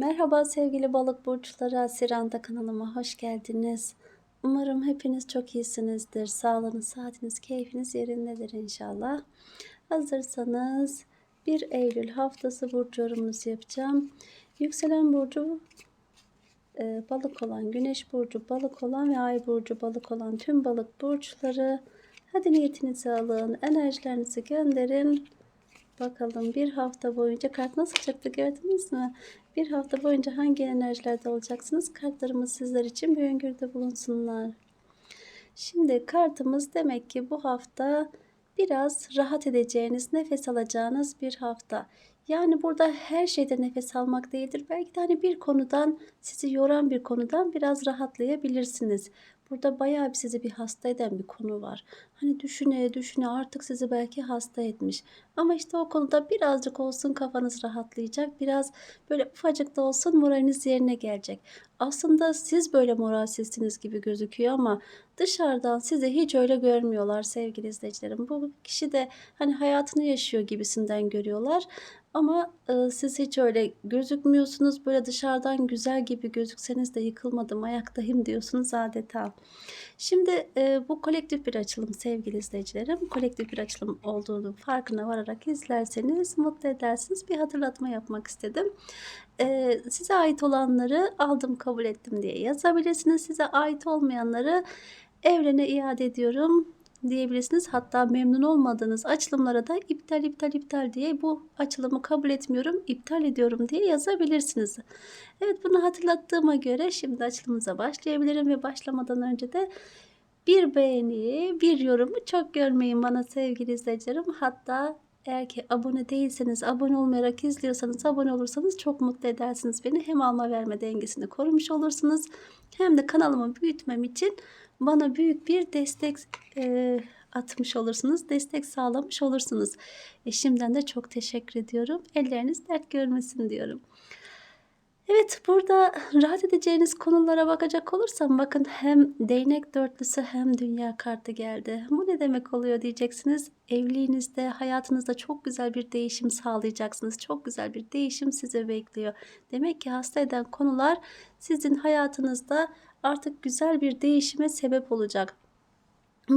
Merhaba sevgili balık burçları Asiranda kanalıma hoş geldiniz. Umarım hepiniz çok iyisinizdir. Sağlığınız, saatiniz, keyfiniz yerindedir inşallah. Hazırsanız 1 Eylül haftası burcu yorumunuzu yapacağım. Yükselen burcu e, balık olan, güneş burcu balık olan ve ay burcu balık olan tüm balık burçları hadi niyetinizi alın, enerjilerinizi gönderin. Bakalım bir hafta boyunca kart nasıl çıktı gördünüz mü? Bir hafta boyunca hangi enerjilerde olacaksınız? Kartlarımız sizler için bir öngörüde bulunsunlar. Şimdi kartımız demek ki bu hafta biraz rahat edeceğiniz, nefes alacağınız bir hafta. Yani burada her şeyde nefes almak değildir. Belki de hani bir konudan, sizi yoran bir konudan biraz rahatlayabilirsiniz. Burada bayağı bir sizi bir hasta eden bir konu var. Hani düşüne düşüne artık sizi belki hasta etmiş. Ama işte o konuda birazcık olsun kafanız rahatlayacak. Biraz böyle ufacık da olsun moraliniz yerine gelecek. Aslında siz böyle moralsizsiniz gibi gözüküyor ama dışarıdan sizi hiç öyle görmüyorlar sevgili izleyicilerim. Bu kişi de hani hayatını yaşıyor gibisinden görüyorlar. Ama e, siz hiç öyle gözükmüyorsunuz. Böyle dışarıdan güzel gibi gözükseniz de yıkılmadım, ayaktayım diyorsunuz adeta. Şimdi e, bu kolektif bir açılım sevgili izleyicilerim. Kolektif bir açılım olduğunu farkına vararak izlerseniz mutlu edersiniz. Bir hatırlatma yapmak istedim. E, size ait olanları aldım kabul ettim diye yazabilirsiniz. Size ait olmayanları evrene iade ediyorum diyebilirsiniz. Hatta memnun olmadığınız açılımlara da iptal iptal iptal diye bu açılımı kabul etmiyorum, iptal ediyorum diye yazabilirsiniz. Evet bunu hatırlattığıma göre şimdi açılımıza başlayabilirim ve başlamadan önce de bir beğeni, bir yorumu çok görmeyin bana sevgili izleyicilerim. Hatta eğer ki abone değilseniz, abone olmayarak izliyorsanız, abone olursanız çok mutlu edersiniz beni. Hem alma verme dengesini korumuş olursunuz. Hem de kanalımı büyütmem için bana büyük bir destek e, atmış olursunuz. Destek sağlamış olursunuz. E, şimdiden de çok teşekkür ediyorum. Elleriniz dert görmesin diyorum. Evet burada rahat edeceğiniz konulara bakacak olursam bakın hem değnek dörtlüsü hem dünya kartı geldi. Bu ne demek oluyor diyeceksiniz. Evliliğinizde hayatınızda çok güzel bir değişim sağlayacaksınız. Çok güzel bir değişim sizi bekliyor. Demek ki hasta eden konular sizin hayatınızda artık güzel bir değişime sebep olacak.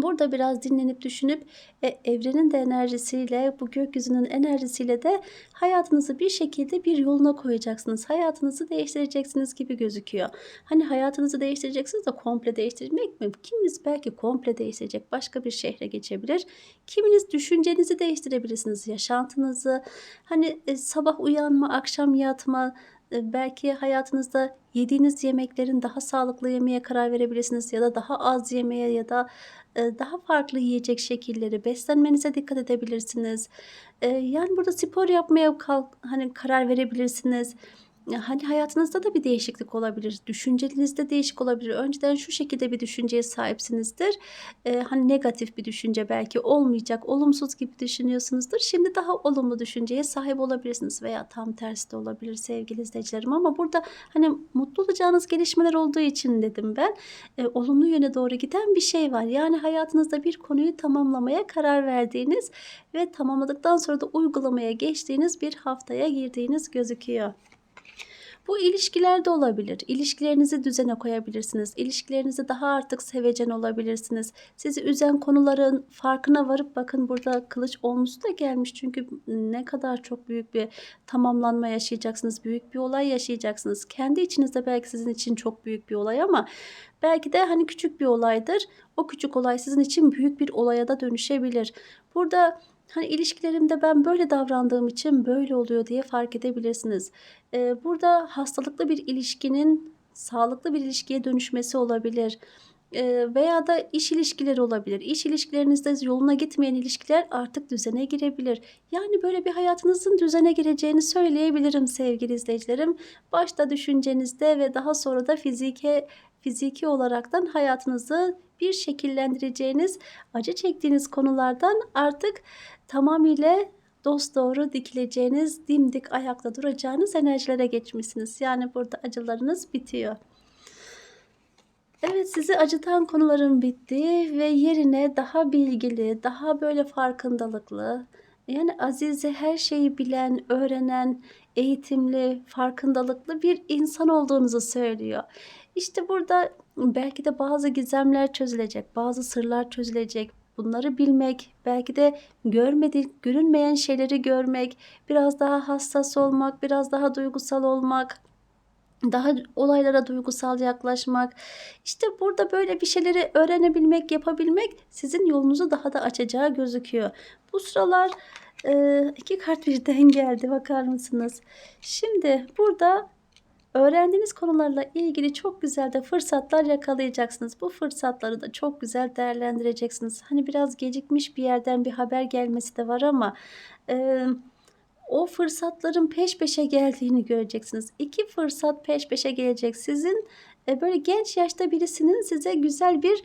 Burada biraz dinlenip düşünüp e, evrenin de enerjisiyle bu gökyüzünün enerjisiyle de hayatınızı bir şekilde bir yoluna koyacaksınız. Hayatınızı değiştireceksiniz gibi gözüküyor. Hani hayatınızı değiştireceksiniz de komple değiştirmek mi? Kiminiz belki komple değiştirecek başka bir şehre geçebilir. Kiminiz düşüncenizi değiştirebilirsiniz. Yaşantınızı hani e, sabah uyanma, akşam yatma, belki hayatınızda yediğiniz yemeklerin daha sağlıklı yemeye karar verebilirsiniz ya da daha az yemeye ya da e, daha farklı yiyecek şekilleri beslenmenize dikkat edebilirsiniz. E, yani burada spor yapmaya kalk, hani karar verebilirsiniz hani hayatınızda da bir değişiklik olabilir. Düşüncenizde değişik olabilir. Önceden şu şekilde bir düşünceye sahipsinizdir. Ee, hani negatif bir düşünce belki olmayacak, olumsuz gibi düşünüyorsunuzdur. Şimdi daha olumlu düşünceye sahip olabilirsiniz veya tam tersi de olabilir sevgili izleyicilerim. Ama burada hani mutlu olacağınız gelişmeler olduğu için dedim ben. E, olumlu yöne doğru giden bir şey var. Yani hayatınızda bir konuyu tamamlamaya karar verdiğiniz ve tamamladıktan sonra da uygulamaya geçtiğiniz bir haftaya girdiğiniz gözüküyor. Bu ilişkilerde olabilir. İlişkilerinizi düzene koyabilirsiniz. İlişkilerinizi daha artık sevecen olabilirsiniz. Sizi üzen konuların farkına varıp bakın burada kılıç olmuş da gelmiş. Çünkü ne kadar çok büyük bir tamamlanma yaşayacaksınız. Büyük bir olay yaşayacaksınız. Kendi içinizde belki sizin için çok büyük bir olay ama belki de hani küçük bir olaydır. O küçük olay sizin için büyük bir olaya da dönüşebilir. Burada Hani ilişkilerimde ben böyle davrandığım için böyle oluyor diye fark edebilirsiniz. Ee, burada hastalıklı bir ilişkinin sağlıklı bir ilişkiye dönüşmesi olabilir. Veya da iş ilişkileri olabilir. İş ilişkilerinizde yoluna gitmeyen ilişkiler artık düzene girebilir. Yani böyle bir hayatınızın düzene gireceğini söyleyebilirim sevgili izleyicilerim. Başta düşüncenizde ve daha sonra da fizike fiziki olaraktan hayatınızı bir şekillendireceğiniz, acı çektiğiniz konulardan artık tamamıyla dost doğru dikileceğiniz, dimdik ayakta duracağınız enerjilere geçmişsiniz. Yani burada acılarınız bitiyor. Evet sizi acıtan konuların bitti ve yerine daha bilgili, daha böyle farkındalıklı, Yani Azize her şeyi bilen, öğrenen, eğitimli, farkındalıklı bir insan olduğunuzu söylüyor. İşte burada belki de bazı gizemler çözülecek, bazı sırlar çözülecek. Bunları bilmek, belki de görmedik, görünmeyen şeyleri görmek, biraz daha hassas olmak, biraz daha duygusal olmak, daha olaylara duygusal yaklaşmak. İşte burada böyle bir şeyleri öğrenebilmek, yapabilmek sizin yolunuzu daha da açacağı gözüküyor. Bu sıralar e, iki kart birden geldi bakar mısınız? Şimdi burada öğrendiğiniz konularla ilgili çok güzel de fırsatlar yakalayacaksınız. Bu fırsatları da çok güzel değerlendireceksiniz. Hani biraz gecikmiş bir yerden bir haber gelmesi de var ama e, o fırsatların peş peşe geldiğini göreceksiniz. İki fırsat peş peşe gelecek. Sizin e, böyle genç yaşta birisinin size güzel bir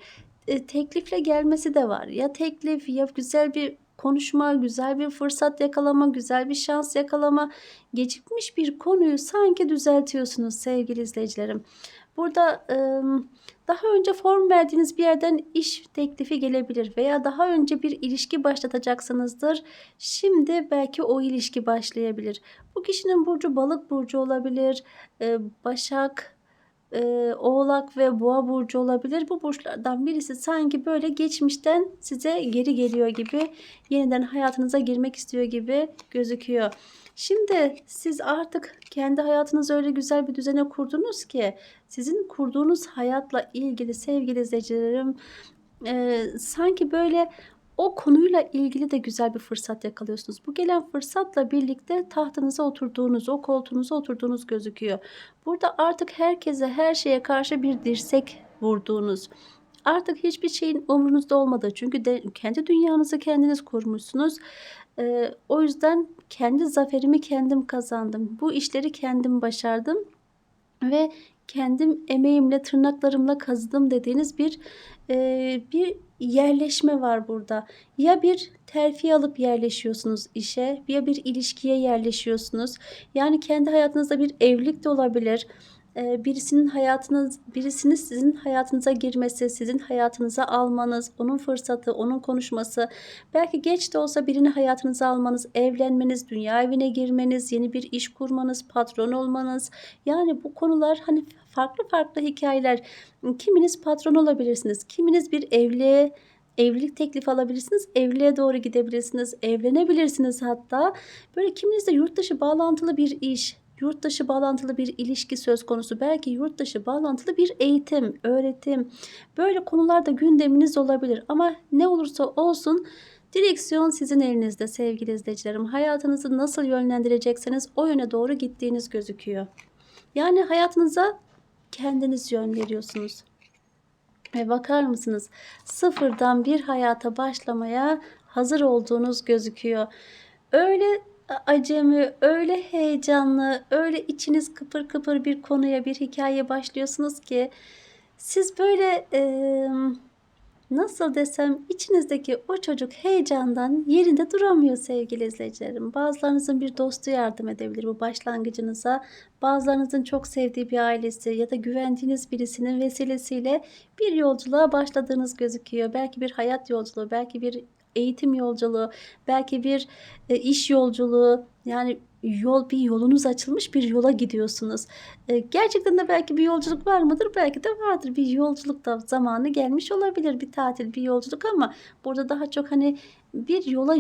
e, teklifle gelmesi de var. Ya teklif ya güzel bir konuşma, güzel bir fırsat yakalama, güzel bir şans yakalama, gecikmiş bir konuyu sanki düzeltiyorsunuz sevgili izleyicilerim. Burada daha önce form verdiğiniz bir yerden iş teklifi gelebilir veya daha önce bir ilişki başlatacaksınızdır. Şimdi belki o ilişki başlayabilir. Bu kişinin burcu balık burcu olabilir, başak, oğlak ve boğa burcu olabilir. Bu burçlardan birisi sanki böyle geçmişten size geri geliyor gibi, yeniden hayatınıza girmek istiyor gibi gözüküyor. Şimdi siz artık kendi hayatınızı öyle güzel bir düzene kurdunuz ki sizin kurduğunuz hayatla ilgili sevgili izleyicilerim e, sanki böyle o konuyla ilgili de güzel bir fırsat yakalıyorsunuz. Bu gelen fırsatla birlikte tahtınıza oturduğunuz, o koltuğunuza oturduğunuz gözüküyor. Burada artık herkese, her şeye karşı bir dirsek vurduğunuz, artık hiçbir şeyin umrunuzda olmadığı çünkü de kendi dünyanızı kendiniz kurmuşsunuz. Ee, o yüzden kendi zaferimi kendim kazandım. Bu işleri kendim başardım ve kendim emeğimle, tırnaklarımla kazıdım dediğiniz bir e, bir yerleşme var burada. Ya bir terfi alıp yerleşiyorsunuz işe ya bir ilişkiye yerleşiyorsunuz. Yani kendi hayatınızda bir evlilik de olabilir birisinin hayatınız, birisinin sizin hayatınıza girmesi, sizin hayatınıza almanız, onun fırsatı, onun konuşması, belki geç de olsa birini hayatınıza almanız, evlenmeniz, dünya evine girmeniz, yeni bir iş kurmanız, patron olmanız. Yani bu konular hani farklı farklı hikayeler. Kiminiz patron olabilirsiniz, kiminiz bir evliye evlilik teklifi alabilirsiniz. Evliliğe doğru gidebilirsiniz. Evlenebilirsiniz hatta. Böyle kiminiz de yurt dışı bağlantılı bir iş, yurt dışı bağlantılı bir ilişki söz konusu. Belki yurt dışı bağlantılı bir eğitim, öğretim. Böyle konularda gündeminiz olabilir. Ama ne olursa olsun direksiyon sizin elinizde sevgili izleyicilerim. Hayatınızı nasıl yönlendirecekseniz o yöne doğru gittiğiniz gözüküyor. Yani hayatınıza kendiniz yön veriyorsunuz. Ve bakar mısınız? Sıfırdan bir hayata başlamaya hazır olduğunuz gözüküyor. Öyle acemi, öyle heyecanlı, öyle içiniz kıpır kıpır bir konuya, bir hikaye başlıyorsunuz ki siz böyle e, nasıl desem içinizdeki o çocuk heyecandan yerinde duramıyor sevgili izleyicilerim. Bazılarınızın bir dostu yardım edebilir bu başlangıcınıza. Bazılarınızın çok sevdiği bir ailesi ya da güvendiğiniz birisinin vesilesiyle bir yolculuğa başladığınız gözüküyor. Belki bir hayat yolculuğu, belki bir eğitim yolculuğu, belki bir e, iş yolculuğu. Yani yol bir yolunuz açılmış bir yola gidiyorsunuz. E, gerçekten de belki bir yolculuk var mıdır? Belki de vardır. Bir yolculuk da zamanı gelmiş olabilir. Bir tatil, bir yolculuk ama burada daha çok hani bir yola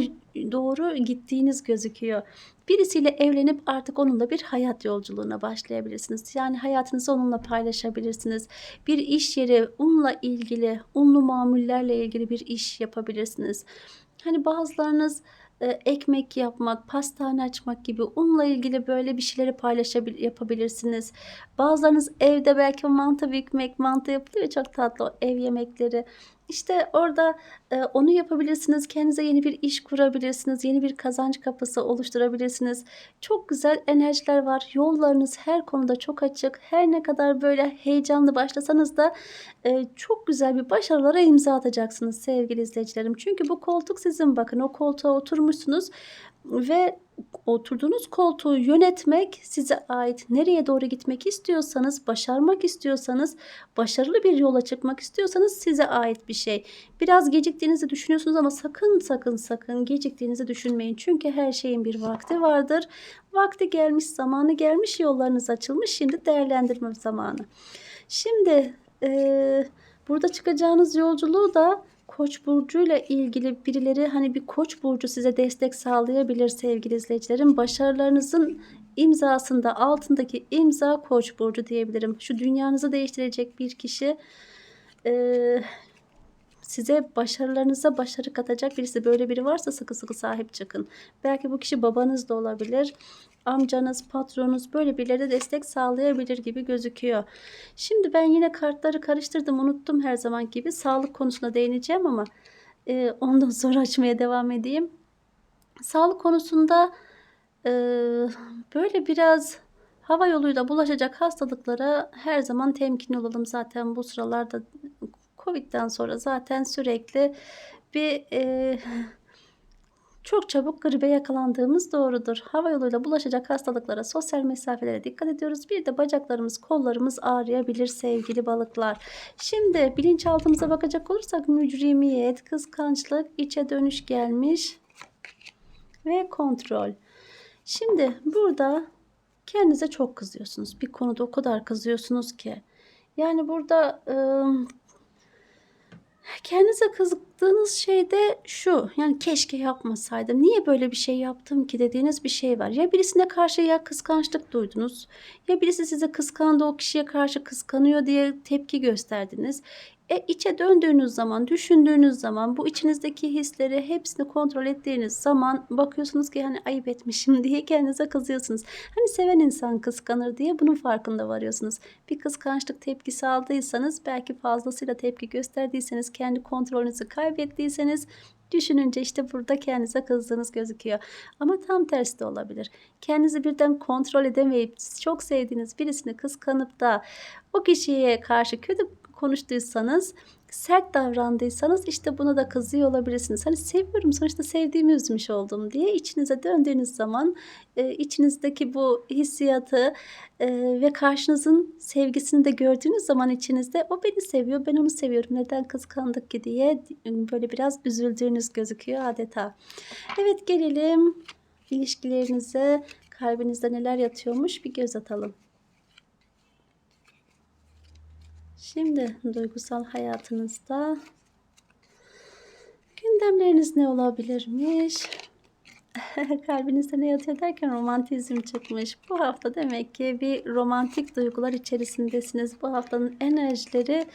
doğru gittiğiniz gözüküyor. Birisiyle evlenip artık onunla bir hayat yolculuğuna başlayabilirsiniz. Yani hayatınızı onunla paylaşabilirsiniz. Bir iş yeri unla ilgili, unlu mamullerle ilgili bir iş yapabilirsiniz. Hani bazılarınız ekmek yapmak, pastane açmak gibi unla ilgili böyle bir şeyleri paylaşabilir yapabilirsiniz. Bazılarınız evde belki mantı bükmek, mantı yapılıyor çok tatlı ev yemekleri. İşte orada e, onu yapabilirsiniz. Kendinize yeni bir iş kurabilirsiniz. Yeni bir kazanç kapısı oluşturabilirsiniz. Çok güzel enerjiler var. Yollarınız her konuda çok açık. Her ne kadar böyle heyecanlı başlasanız da e, çok güzel bir başarılara imza atacaksınız sevgili izleyicilerim. Çünkü bu koltuk sizin bakın. O koltuğa oturmuşsunuz ve oturduğunuz koltuğu yönetmek size ait. Nereye doğru gitmek istiyorsanız, başarmak istiyorsanız, başarılı bir yola çıkmak istiyorsanız size ait bir şey. Biraz geciktiğinizi düşünüyorsunuz ama sakın sakın sakın geciktiğinizi düşünmeyin. Çünkü her şeyin bir vakti vardır. Vakti gelmiş, zamanı gelmiş, yollarınız açılmış. Şimdi değerlendirme zamanı. Şimdi eee, burada çıkacağınız yolculuğu da Koç burcuyla ilgili birileri hani bir Koç burcu size destek sağlayabilir sevgili izleyicilerim. Başarılarınızın imzasında altındaki imza Koç burcu diyebilirim. Şu dünyanızı değiştirecek bir kişi eee, size başarılarınıza başarı katacak birisi böyle biri varsa sıkı sıkı sahip çıkın. Belki bu kişi babanız da olabilir. Amcanız, patronunuz böyle birileri de destek sağlayabilir gibi gözüküyor. Şimdi ben yine kartları karıştırdım unuttum her zaman gibi. Sağlık konusuna değineceğim ama e, ondan sonra açmaya devam edeyim. Sağlık konusunda e, böyle biraz hava yoluyla bulaşacak hastalıklara her zaman temkinli olalım. Zaten bu sıralarda Covid'den sonra zaten sürekli bir e, çok çabuk gribe yakalandığımız doğrudur. Hava yoluyla bulaşacak hastalıklara, sosyal mesafelere dikkat ediyoruz. Bir de bacaklarımız, kollarımız ağrıyabilir sevgili balıklar. Şimdi bilinçaltımıza bakacak olursak mücrimiyet, kıskançlık, içe dönüş gelmiş ve kontrol. Şimdi burada kendinize çok kızıyorsunuz. Bir konuda o kadar kızıyorsunuz ki. Yani burada ıı, Kendinize kızdığınız şey de şu. Yani keşke yapmasaydım. Niye böyle bir şey yaptım ki dediğiniz bir şey var. Ya birisine karşı ya kıskançlık duydunuz. Ya birisi size kıskandı o kişiye karşı kıskanıyor diye tepki gösterdiniz. E içe döndüğünüz zaman, düşündüğünüz zaman bu içinizdeki hisleri hepsini kontrol ettiğiniz zaman bakıyorsunuz ki hani ayıp etmişim diye kendinize kızıyorsunuz. Hani seven insan kıskanır diye bunun farkında varıyorsunuz. Bir kıskançlık tepkisi aldıysanız belki fazlasıyla tepki gösterdiyseniz kendi kontrolünüzü kaybettiyseniz Düşününce işte burada kendinize kızdığınız gözüküyor. Ama tam tersi de olabilir. Kendinizi birden kontrol edemeyip çok sevdiğiniz birisini kıskanıp da o kişiye karşı kötü konuştuysanız, sert davrandıysanız işte buna da kızıyor olabilirsiniz. Hani seviyorum sonuçta sevdiğimi üzmüş oldum diye içinize döndüğünüz zaman e, içinizdeki bu hissiyatı e, ve karşınızın sevgisini de gördüğünüz zaman içinizde o beni seviyor ben onu seviyorum neden kıskandık ki diye böyle biraz üzüldüğünüz gözüküyor adeta. Evet gelelim ilişkilerinize kalbinizde neler yatıyormuş bir göz atalım. Şimdi duygusal hayatınızda gündemleriniz ne olabilirmiş? Kalbinizde ne yatıyor derken romantizm çıkmış. Bu hafta demek ki bir romantik duygular içerisindesiniz. Bu haftanın enerjileri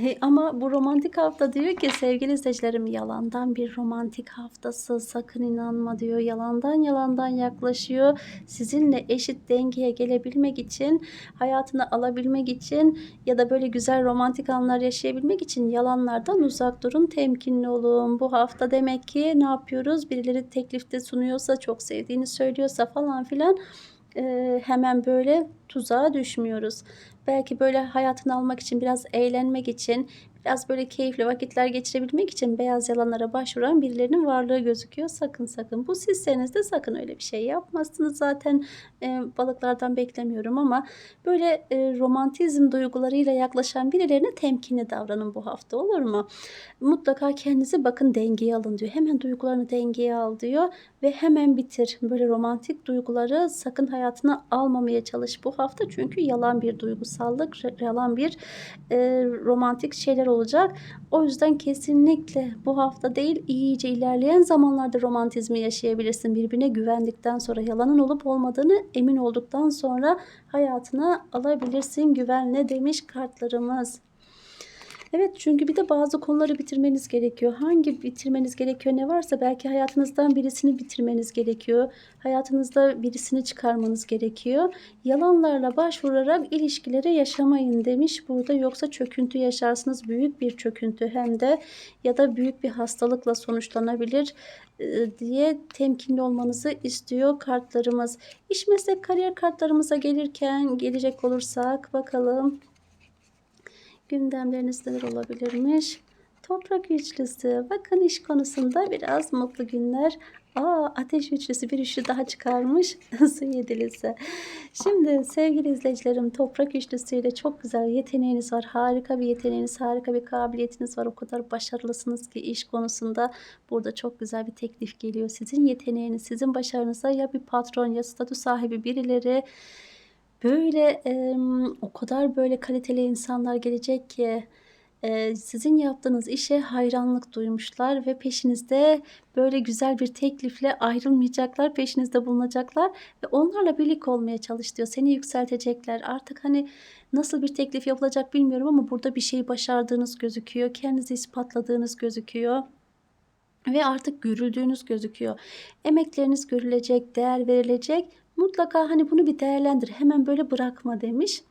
e, ama bu romantik hafta diyor ki sevgili izleyicilerim yalandan bir romantik haftası sakın inanma diyor. Yalandan yalandan yaklaşıyor. Sizinle eşit dengeye gelebilmek için, hayatını alabilmek için ya da böyle güzel romantik anlar yaşayabilmek için yalanlardan uzak durun. Temkinli olun. Bu hafta demek ki ne yapıyoruz? Birileri teklifte sunuyorsa, çok sevdiğini söylüyorsa falan filan e, hemen böyle tuzağa düşmüyoruz. Belki böyle hayatını almak için, biraz eğlenmek için, biraz böyle keyifli vakitler geçirebilmek için beyaz yalanlara başvuran birilerinin varlığı gözüküyor. Sakın sakın. Bu sizseniz de sakın öyle bir şey yapmazsınız. Zaten e, balıklardan beklemiyorum ama böyle e, romantizm duygularıyla yaklaşan birilerine temkinli davranın bu hafta olur mu? Mutlaka kendinizi bakın dengeye alın diyor. Hemen duygularını dengeye al diyor ve hemen bitir. Böyle romantik duyguları sakın hayatına almamaya çalış bu hafta. Çünkü yalan bir duygusallık, yalan bir e, romantik şeyler olacak. O yüzden kesinlikle bu hafta değil iyice ilerleyen zamanlarda romantizmi yaşayabilirsin. Birbirine güvendikten sonra yalanın olup olmadığını emin olduktan sonra hayatına alabilirsin güvenle demiş kartlarımız. Evet çünkü bir de bazı konuları bitirmeniz gerekiyor. Hangi bitirmeniz gerekiyor ne varsa belki hayatınızdan birisini bitirmeniz gerekiyor. Hayatınızda birisini çıkarmanız gerekiyor. Yalanlarla başvurarak ilişkileri yaşamayın demiş burada. Yoksa çöküntü yaşarsınız. Büyük bir çöküntü hem de ya da büyük bir hastalıkla sonuçlanabilir e, diye temkinli olmanızı istiyor kartlarımız. İş meslek kariyer kartlarımıza gelirken gelecek olursak bakalım gündemleriniz neler olabilirmiş? Toprak üçlüsü. Bakın iş konusunda biraz mutlu günler. Aa, ateş üçlüsü bir üçlü daha çıkarmış. Su yedilisi. Şimdi sevgili izleyicilerim toprak üçlüsüyle çok güzel yeteneğiniz var. Harika bir yeteneğiniz, harika bir kabiliyetiniz var. O kadar başarılısınız ki iş konusunda burada çok güzel bir teklif geliyor. Sizin yeteneğiniz, sizin başarınıza ya bir patron ya statü sahibi birileri böyle em, o kadar böyle kaliteli insanlar gelecek ki e, sizin yaptığınız işe hayranlık duymuşlar ve peşinizde böyle güzel bir teklifle ayrılmayacaklar, peşinizde bulunacaklar ve onlarla birlik olmaya çalış diyor. Seni yükseltecekler. Artık hani nasıl bir teklif yapılacak bilmiyorum ama burada bir şey başardığınız gözüküyor. Kendinizi ispatladığınız gözüküyor. Ve artık görüldüğünüz gözüküyor. Emekleriniz görülecek, değer verilecek. Mutlaka hani bunu bir değerlendir. Hemen böyle bırakma demiş.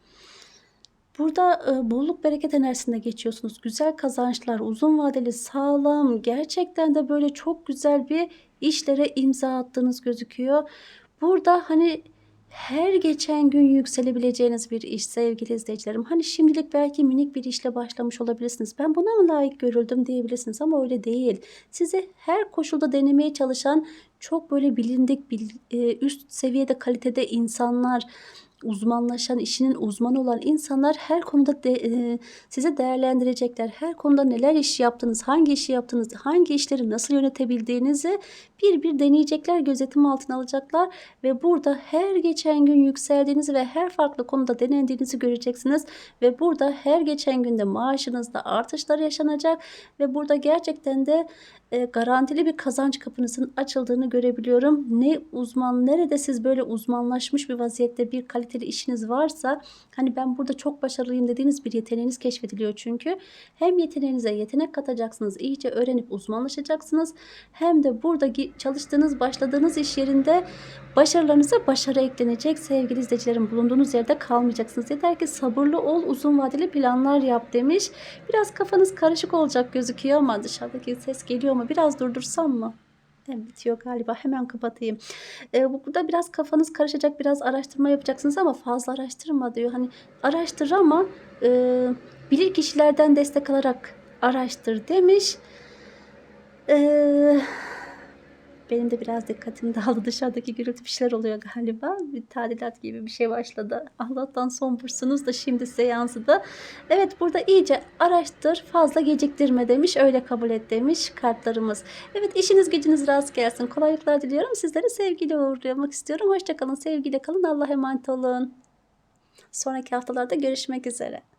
Burada e, bolluk bereket enerjisinde geçiyorsunuz. Güzel kazançlar, uzun vadeli, sağlam, gerçekten de böyle çok güzel bir işlere imza attığınız gözüküyor. Burada hani her geçen gün yükselebileceğiniz bir iş sevgili izleyicilerim. Hani şimdilik belki minik bir işle başlamış olabilirsiniz. Ben buna mı layık görüldüm diyebilirsiniz ama öyle değil. Sizi her koşulda denemeye çalışan çok böyle bilindik, bil- e, üst seviyede kalitede insanlar, uzmanlaşan, işinin uzmanı olan insanlar her konuda de, e, sizi değerlendirecekler. Her konuda neler iş yaptınız, hangi işi yaptınız, hangi işleri nasıl yönetebildiğinizi bir bir deneyecekler, gözetim altına alacaklar ve burada her geçen gün yükseldiğinizi ve her farklı konuda denendiğinizi göreceksiniz ve burada her geçen günde maaşınızda artışlar yaşanacak ve burada gerçekten de e, garantili bir kazanç kapınızın açıldığını görebiliyorum. Ne uzman, nerede siz böyle uzmanlaşmış bir vaziyette bir kaliteli işiniz varsa hani ben burada çok başarılıyım dediğiniz bir yeteneğiniz keşfediliyor çünkü. Hem yeteneğinize yetenek katacaksınız, iyice öğrenip uzmanlaşacaksınız. Hem de burada gi- çalıştığınız, başladığınız iş yerinde başarılarınıza başarı eklenecek. Sevgili izleyicilerim bulunduğunuz yerde kalmayacaksınız. Yeter ki sabırlı ol, uzun vadeli planlar yap demiş. Biraz kafanız karışık olacak gözüküyor ama dışarıdaki ses geliyor mu? Biraz durdursam mı? Evet, bitiyor galiba. Hemen kapatayım. Ee, bu- burada biraz kafanız karışacak, biraz araştırma yapacaksınız ama fazla araştırma diyor. Hani araştır ama e, bilir kişilerden destek alarak araştır demiş. Eee benim de biraz dikkatim dağıldı. Dışarıdaki gürültü bir şeyler oluyor galiba. Bir tadilat gibi bir şey başladı. Allah'tan son bursunuz da şimdi size yansıdı. Evet burada iyice araştır. Fazla geciktirme demiş. Öyle kabul et demiş kartlarımız. Evet işiniz gücünüz rast gelsin. Kolaylıklar diliyorum. Sizleri sevgiyle uğurlamak istiyorum. Hoşçakalın. Sevgiyle kalın. Allah'a emanet olun. Sonraki haftalarda görüşmek üzere.